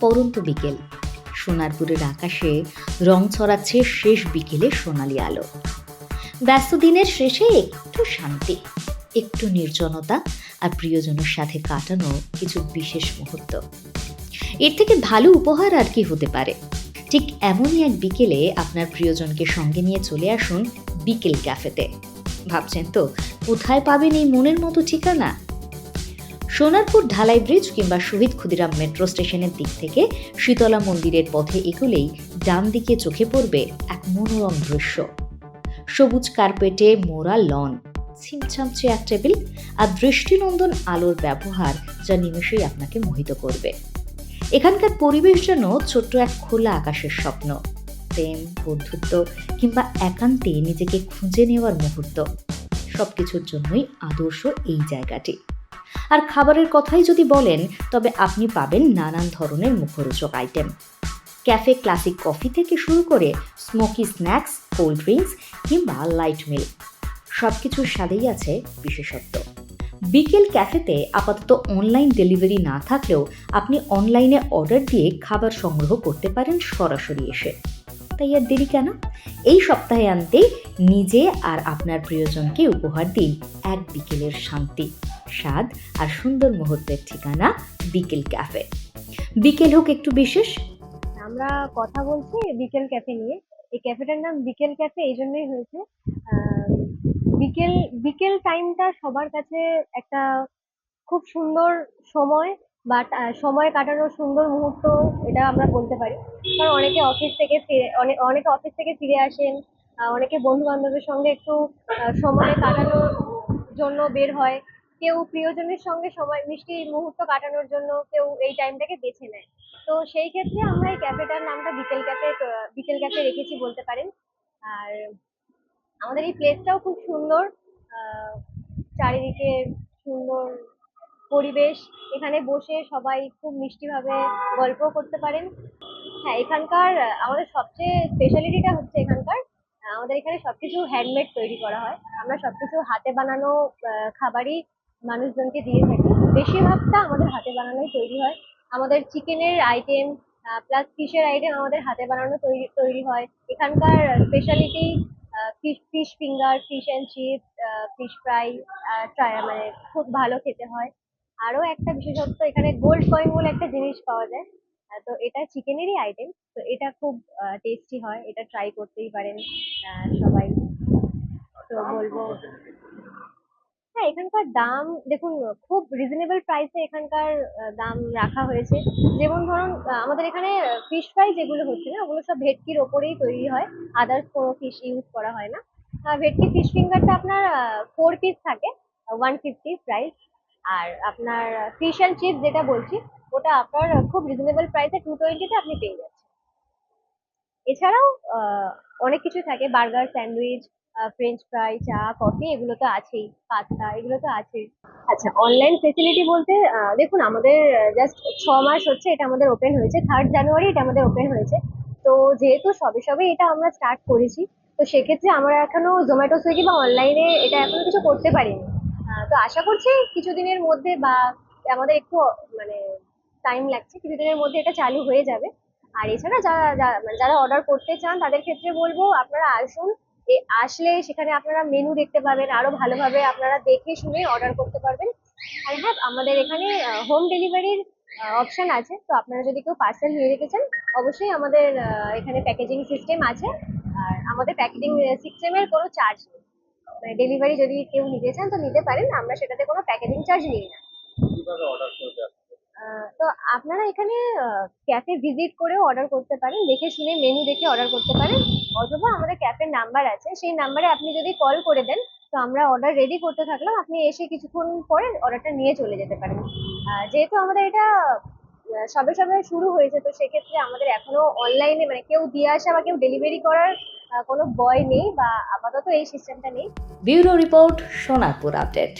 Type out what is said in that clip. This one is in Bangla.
পরন্ত বিকেল। সোনারপুরের আকাশে রং ছড়াচ্ছে শেষ বিকেলে সোনালি আলো। ব্যস্ত দিনের শেষে একটু শান্তি। একটু নির্জনতা আর প্রিয়জনের সাথে কাটানো কিছু বিশেষ মুহূর্ত। এর থেকে ভালো উপহার আর কি হতে পারে? ঠিক এমনই এক বিকেলে আপনার প্রিয়জনকে সঙ্গে নিয়ে চলে আসুন বিকেল ক্যাফেতে। ভাবছেন তো, কোথায় পাবেন এই মনের মতো ঠিকানা? সোনারপুর ঢালাই ব্রিজ কিংবা শহীদ ক্ষুদিরাম মেট্রো স্টেশনের দিক থেকে শীতলা মন্দিরের পথে এগুলেই ডান দিকে চোখে পড়বে এক মনোরম দৃশ্য। সবুজ কার্পেটে মোড়া লন। ছিমছাম চেয়ার টেবিল আর দৃষ্টিনন্দন আলোর ব্যবহার যা নিমেষেই আপনাকে মোহিত করবে। এখানকার পরিবেশ যেন ছোট্ট এক খোলা আকাশের স্বপ্ন। প্রেম, বন্ধুত্ব কিংবা একান্তে নিজেকে খুঁজে নেওয়ার মুহূর্ত। সবকিছুর জন্যই আদর্শ এই জায়গাটি। আর খাবারের কথাই যদি বলেন, তবে আপনি পাবেন নানান ধরনের মুখরোচক আইটেম। ক্যাফে ক্লাসিক কফি থেকে শুরু করে স্মোকি স্ন্যাক্স, কোল্ড ড্রিঙ্কস কিংবা লাইট মিল। সব কিছুর স্বাদেই আছে বিশেষত্ব। বিকেল ক্যাফেতে আপাতত অনলাইন ডেলিভারি না থাকলেও আপনি অনলাইনে অর্ডার দিয়ে খাবার সংগ্রহ করতে পারেন সরাসরি এসে। তাই আর দেরি কেন? এই সপ্তাহে আনতে নিজে আর আপনার প্রিয়জনকে উপহার দিন এক বিকেলের শান্তি, স্বাদ আর সুন্দর মুহূর্তের ঠিকানা বিকেল ক্যাফে। বিকেল হোক একটু বিশেষ। আমরা কথা বলছি বিকেল ক্যাফে নিয়ে। এই ক্যাফেটার নাম বিকেল ক্যাফে, এই জন্যই হয়েছে বিকেল বিকেল টাইমটা সবার কাছে একটা খুব সুন্দর সময় বা সময় কাটানোর সুন্দর মুহূর্ত এটা আমরা বলতে পারি। কারণ অনেকে অফিস থেকে ফিরে অনেক অফিস থেকে ফিরে আসেন অনেকে বন্ধু বান্ধবের সঙ্গে একটু সময় কাটানোর জন্য বের হয়। কেউ প্রিয়জনের সঙ্গে সময়, মিষ্টি মুহূর্ত কাটানোর জন্য কেউ এই টাইমটাকে বেছে নেয়। তো সেই ক্ষেত্রে আমরা এই ক্যাফেটার নামটা বিকেল ক্যাফে বিকেল ক্যাফে রেখেছি বলতে পারেন। আর আমাদের এই প্লেসটাও খুব সুন্দর চারিদিকে সুন্দর পরিবেশ। এখানে বসে সবাই খুব মিষ্টিভাবে গল্প করতে পারেন। হ্যাঁ এখানকার, আমাদের সবচেয়ে স্পেশালিটিটা হচ্ছে এখানকার আমাদের এখানে সবকিছু হ্যান্ডমেড তৈরি করা হয়। আমরা সবকিছু হাতে বানানো খাবারই মানুষজনকে দিয়ে থাকি। বেশিরভাগটা আমাদের হাতে বানানোই তৈরি হয়। আমাদের চিকেনের আইটেম প্লাস ফিশের আইটেম আমাদের হাতে বানানো তৈরি তৈরি হয়। এখানকার speciality fish fish finger fish and chips fish fry মানে খুব ভালো খেতে হয়। আরও একটা বিশেষত্ব, এখানে গোল্ড কয়েন বলে একটা জিনিস পাওয়া যায়। তো এটা চিকেনেরই আইটেম তো এটা খুব টেস্টি হয়, এটা ট্রাই করতেই পারেন সবাই। তো বলব এখানকার দাম দেখুন, খুব রিজনেবল প্রাইসে এখানকার দাম রাখা হয়েছে। যেমন ধরুন আমাদের এখানে ফিশ ফ্রাই যেগুলো হচ্ছে না, ওগুলো সব ভেটকির ওপরেই তৈরি হয়। আদার্স কোনো ফিশ ইউজ করা হয় না। ভেটকি ফিশ ফিঙ্গারটা আপনার ফোর পিস থাকে ওয়ান ফিফটি প্রাইস আর আপনার ফিশ অ্যান্ড চিপস যেটা বলছি, ওটা আপনার খুব রিজনেবল প্রাইসে টু টোয়েন্টিতে আপনি পেয়ে যাচ্ছেন। এছাড়াও অনেক কিছু থাকে বার্গার স্যান্ডউইচ ফ্রেঞ্চ ফ্রাই চা কফি এগুলো তো আছেই পাস্তা এগুলো তো আছেই। আচ্ছা অনলাইন ফেসিলিটি বলতে দেখুন আমাদের জাস্ট ছ মাস হচ্ছে এটা আমাদের ওপেন হয়েছে। থার্ড জানুয়ারি এটা আমাদের ওপেন হয়েছে। তো যেহেতু সবে সবে এটা আমরা স্টার্ট করেছি, তো সেক্ষেত্রে আমরা এখনও জোম্যাটো সুইগি বা অনলাইনে এটা এখনও কিছু করতে পারিনি। তো আশা করছি কিছুদিনের মধ্যে বা আমাদের একটু মানে টাইম লাগছে, কিছুদিনের মধ্যে এটা চালু হয়ে যাবে। আর এছাড়া যারা মানে যারা অর্ডার করতে চান তাদের ক্ষেত্রে বলব, আপনারা আসুন আসলে সেখানে আপনারা মেনু দেখতে পাবেন, আরও ভালোভাবে আপনারা দেখে শুনে অর্ডার করতে পারবেন। আর হ্যাঁ আমাদের এখানে হোম ডেলিভারির অপশন আছে। তো আপনারা যদি কেউ পার্সেল নিয়ে রেখে চান, অবশ্যই আমাদের এখানে প্যাকেজিং সিস্টেম আছে। আর আমাদের প্যাকেজিং সিস্টেমের কোনো চার্জ নেই। মানে ডেলিভারি যদি কেউ নিতে চান, তো নিতে পারেন। আমরা সেটাতে কোনো প্যাকেজিং চার্জ নিই না। তো আপনারা এখানে ক্যাফে ভিজিট করেও অর্ডার করতে পারেন, দেখে শুনে মেনু দেখে অর্ডার করতে পারেন, অথবা আমাদের ক্যাফের নাম্বার আছে, সেই নাম্বারে আপনি যদি কল করে দেন, তো আমরা অর্ডার রেডি করতে থাকলাম, আপনি এসে কিছুক্ষণ পরে অর্ডারটা নিয়ে চলে যেতে পারেন। যেহেতু আমাদের এটা সবে সবে শুরু হয়েছে, তো সেক্ষেত্রে আমাদের এখনও অনলাইনে মানে কেউ দিয়ে আসা বা কেউ ডেলিভারি করার কোনো বয় নেই বা আপাতত এই সিস্টেমটা নেই। Bureau report Sonarpur update.